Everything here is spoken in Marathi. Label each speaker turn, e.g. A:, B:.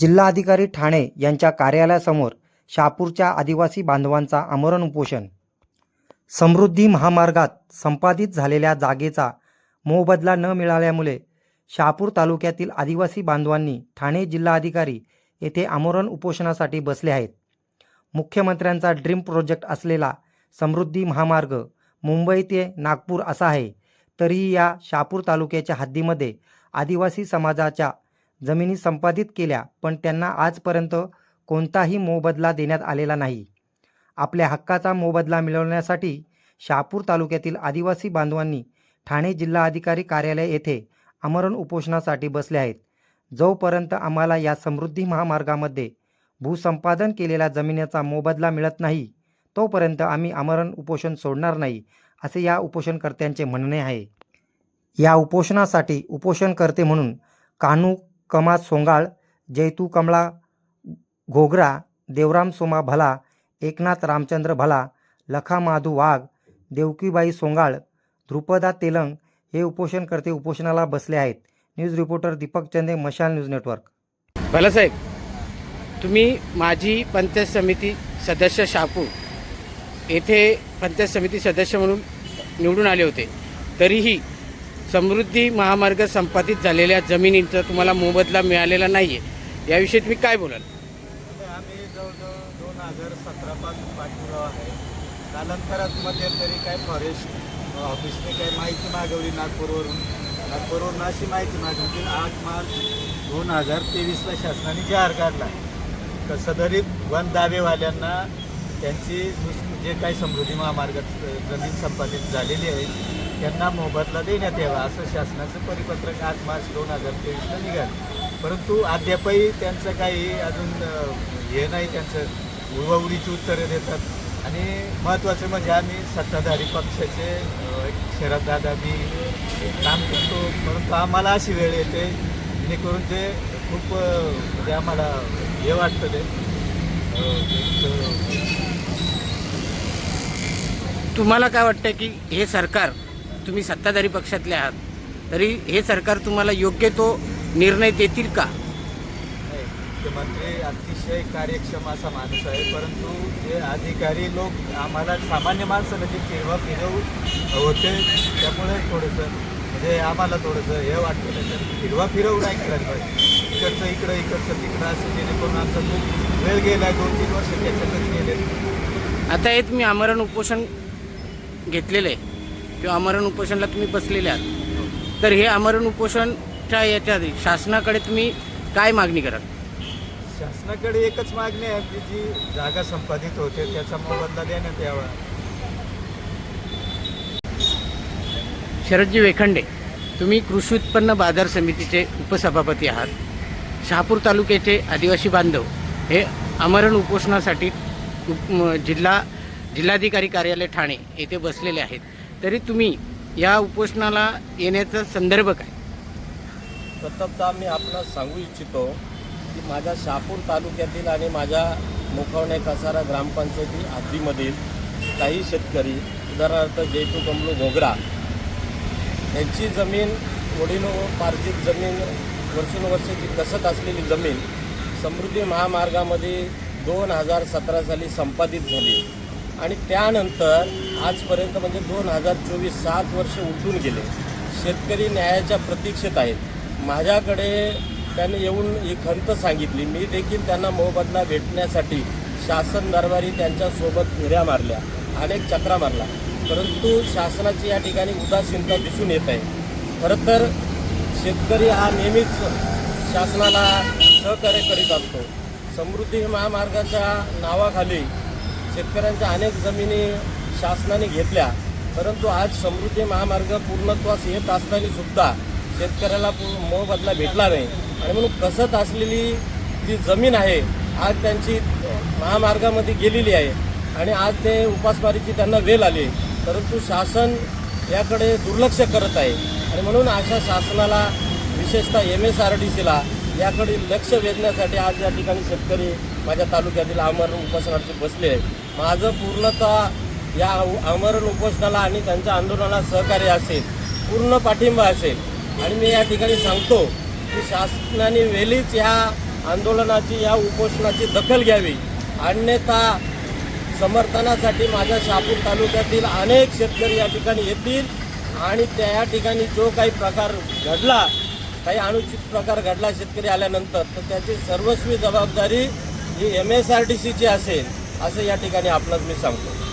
A: जिल्हाधिकारी ठाणे यांच्या कार्यालयासमोर शहापूरच्या आदिवासी बांधवांचा आमरण उपोषण. समृद्धी महामार्गात संपादित झालेल्या जागेचा मोबदला न मिळाल्यामुळे शहापूर तालुक्यातील आदिवासी बांधवांनी ठाणे जिल्हाधिकारी येथे आमरण उपोषणासाठी बसले आहेत. मुख्यमंत्र्यांचा ड्रीम प्रोजेक्ट असलेला समृद्धी महामार्ग मुंबई ते नागपूर असा आहे तरीही या शहापूर तालुक्याच्या हद्दीमध्ये आदिवासी समाजाच्या जमिनी संपादित केल्या पण त्यांना आजपर्यंत कोणताही मोबदला देण्यात आलेला नाही. आपल्या हक्काचा मोबदला मिळवण्यासाठी शहापूर तालुक्यातील आदिवासी बांधवांनी ठाणे जिल्हाधिकारी कार्यालय येथे आमरण उपोषणासाठी बसले आहेत. जोपर्यंत आम्हाला या समृद्धी महामार्गामध्ये भूसंपादन केलेल्या जमिनीचा मोबदला मिळत नाही तोपर्यंत आम्ही आमरण उपोषण सोडणार नाही असे या उपोषणकर्त्यांचे म्हणणे आहे. या उपोषणासाठी उपोषणकर्ते म्हणून कान्हू कमा सोंगाळ जैतू कमळा घोगरा देवराम सोमा भला एकनाथ रामचंद्र भला लखा माधू वाघ देवकीबाई सोंगाळ ध्रुपदा तेलंग हे उपोषणकर्ते उपोषणाला बसले आहेत. न्यूज रिपोर्टर दीपक चंदे मशाल न्यूज नेटवर्क.
B: भलासाहेब तुम्ही माझी पंचायत समिती सदस्य शापू येथे पंचायत समिती सदस्य म्हणून निवडून आले होते. तरीही समृद्धी महामार्ग संपादित झालेल्या जमिनींचा तुम्हाला मोबदला मिळालेला नाही आहे याविषयी तुम्ही काय बोलाल?
C: आम्ही जवळजवळ दोन हजार सतरापासून पाठपुरावा आहे. कालांतरात मध्यंतरी काय फॉरेस्ट ऑफिसने काय माहिती मागवली नागपूरवरून. नागपूरवरून अशी माहिती मागवली की आठ मार्च दोन हजार तेवीसला शासनाने जाहीर काढला. तर सदरीत वन दावेवाल्यांना त्यांची जे काही समृद्धी महामार्गात जमीन संपादित झालेली आहे त्यांना मोबदला देण्यात यावा असं शासनाचं परिपत्रक आठ मार्च दोन हजार तेवीसला निघालं. परंतु अद्यापही त्यांचं काही अजून हे नाही त्यांचं उडवाउडीची उत्तरं देतात. आणि महत्त्वाचं म्हणजे आम्ही सत्ताधारी पक्षाचे एक शरददादा मी काम करतो. परंतु आम्हाला अशी वेळ येते जेणेकरून ते खूप म्हणजे आम्हाला हे वाटतं ते.
B: तुम्हाला काय वाटतं की हे सरकार तुम्ही सत्ताधारी पक्षातले आहात तरी हे सरकार तुम्हाला योग्य तो निर्णय देतील का?
C: मुख्यमंत्री अतिशय कार्यक्षम असा माणूस आहे परंतु जे अधिकारी लोक आम्हाला सामान्य माणसाला जे फिरवा फिरवू होते त्यामुळे थोडंसं म्हणजे आम्हाला थोडंसं हे वाटतं त्याच्यात फिरवा फिरवू नाही करायला पाहिजे इकडचं इकडं इकडचं तिकडं असं जेणेकरून आमचा खूप वेळ गेला दोन तीन वर्ष त्याच्यातच गेले
B: आता हे तुम्ही आमरण उपोषण घेतलेलं आहे. किंवा आमरण उपोषणला तुम्ही बसलेले आहात. तर हे आमरण उपोषणच्या याच्यात शासनाकडे तुम्ही काय मागणी कराल?
C: शासनाकडे एकच मागणी आहे की जी जागा संपादित होते त्याचा मोबदला देण्यात यावा.
B: शरदजी वेखंडे तुम्ही कृषी उत्पन्न बाजार समितीचे उपसभापती आहात. शहापूर तालुक्याचे आदिवासी बांधव हे आमरण उपोषणासाठी उप- जिल्हा जिल्हाधिकारी कार्यालय ठाणे येथे बसलेले आहेत. तरी तुम्ही या उपोषणाला येण्याचा संदर्भ काय?
D: प्रथमतः मी आपणास सांगू इच्छितो की माझ्या शहापूर तालुक्यातील आणि माझ्या मुखवणे कसारा ग्रामपंचायती हद्दीमधील काही शेतकरी उदाहरणार्थ जयतू कमलू घोगरा यांची जमीन वडिलोपार्जित जमीन वर्षानुवर्षाची कसत असलेली जमीन समृद्धी महामार्गामध्ये दोन हजार सतरा साली संपादित झाली. आणि त्यानंतर आजपर्यंत म्हणजे दोन हजार चोवीस सात वर्ष उलटून गेले. शेतकरी न्यायाच्या प्रतीक्षेत आहेत. माझ्याकडे त्यांनी येऊन ही खंत सांगितली. मी देखील त्यांना मोबदला भेटण्यासाठी शासन दरबारी त्यांच्यासोबत फेऱ्या मारल्या अनेक चक्रा मारला परंतु शासनाची या ठिकाणी उदासीनता दिसून येत आहे. खरं तर शेतकरी हा नेहमीच शासनाला सहकार्य करीत असतो. समृद्धी महामार्गाच्या नावाखाली शेतकऱ्यांच्या अनेक जमिनी शासनाने घेतल्या परंतु आज समृद्धी महामार्ग पूर्णत्वास येत असताना सुद्धा शेतकऱ्याला मोबदला भेटला नाही. आणि म्हणून कसत असलेली जी जमीन आहे आज त्यांची महामार्गामध्ये गेलेली आहे. आणि आज ते उपासमारीची त्यांना वेल आली परंतु शासन याकडे दुर्लक्ष करत आहे. आणि म्हणून अशा शासनाला विशेषतः एम एस आर डी सीला याकडे लक्ष वेधण्यासाठी आज या ठिकाणी शेतकरी माझ्या तालुक्यातील आमरण उपोषणार्थी बसले आहेत. माझं पूर्णतः या उ- आमरण उपोषणाला आणि त्यांच्या आंदोलनाला सहकार्य असेल पूर्ण पाठिंबा असेल. आणि मी या ठिकाणी सांगतो की शासनाने वेळीच या आंदोलनाची या उपोषणाची दखल घ्यावी. अन्यथा समर्थनासाठी माझ्या शहापूर तालुक्यातील अनेक शेतकरी या ठिकाणी येतील आणि त्या ठिकाणी जो काही प्रकार घडला काही अनुचित प्रकार घडला शेतकरी आल्यानंतर तर त्याची सर्वस्वी जबाबदारी ही एम एस आर टी सीची असेल. असं या ठिकाणी आपणास मी सांगतो.